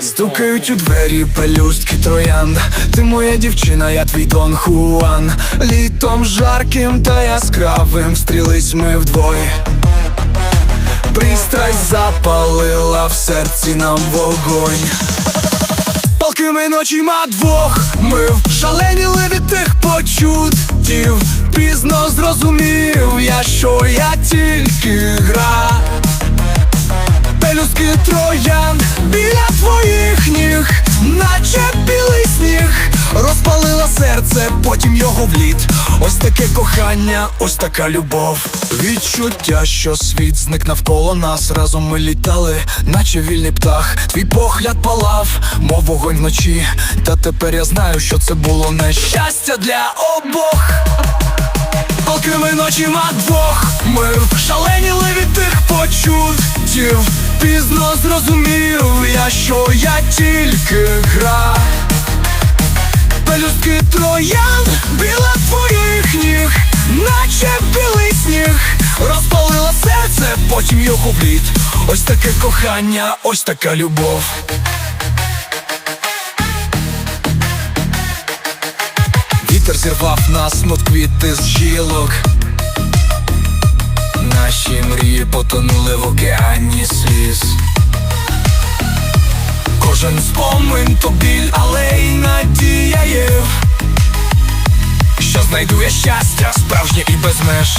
Стукають у двері пелюстки троянд. Ти моя дівчина, я твій Дон Хуан. Літом жарким та яскравим Стрілись ми вдвоє. Пристрасть запалила в серці нам вогонь. Палкими ночима двох. Ми шаленіли від тих почуттів. Пізно зрозумів я, що я тільки гра таке кохання, ось така любов. Відчуття, що світ зник навколо нас. Разом ми літали, наче вільний птах. Твій погляд палав, мов вогонь вночі. Та тепер я знаю, що це було не щастя для обох. Палкими ночима двох Ми шаленіли від тих почуттів Пізно зрозумів я, що я тільки гра Пелюстки троян потім його в лід Ось таке кохання, ось така любов. Вітер зірвав нас, мов квіти з жілок Наші мрії потонули в океані сліз. Кожен спомин то біль, але й надія є. Що знайду я щастя, справжнє і без меж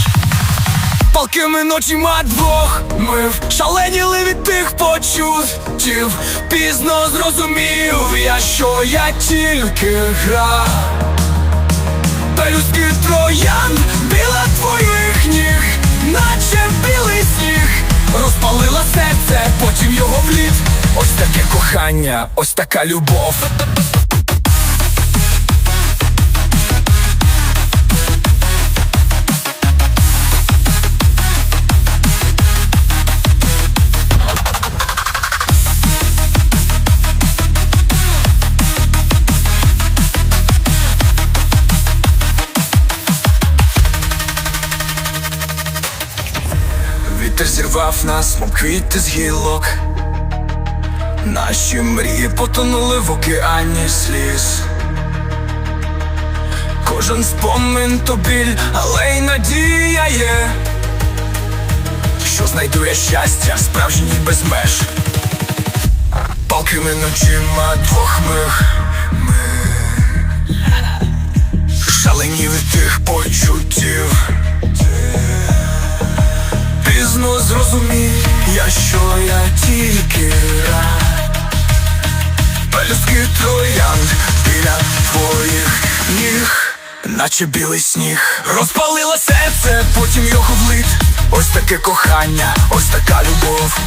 Палкими ночима двох ми шаленіли від тих почуттів Пізно зрозумів я, що я тільки гра Пелюстки троян біля твоїх ніг, наче білий сніг, розпалила серце, потім його в лід. Ось таке кохання, ось така любов. Зірвав нас, мов квіти з гілок. Наші мрії потонули в океані сліз. Кожен спомин то біль, але й надія є. Що знайду я щастя, справжній без меж. Палкими ночима двох мих ми шалені від тих почуттів. Рад Пелюстки троянд біля твоїх ніг Наче білий сніг. Розпалила серце, потім його влит. Ось таке кохання, ось така любов.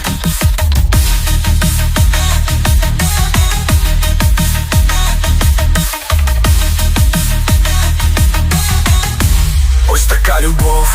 Ось така любов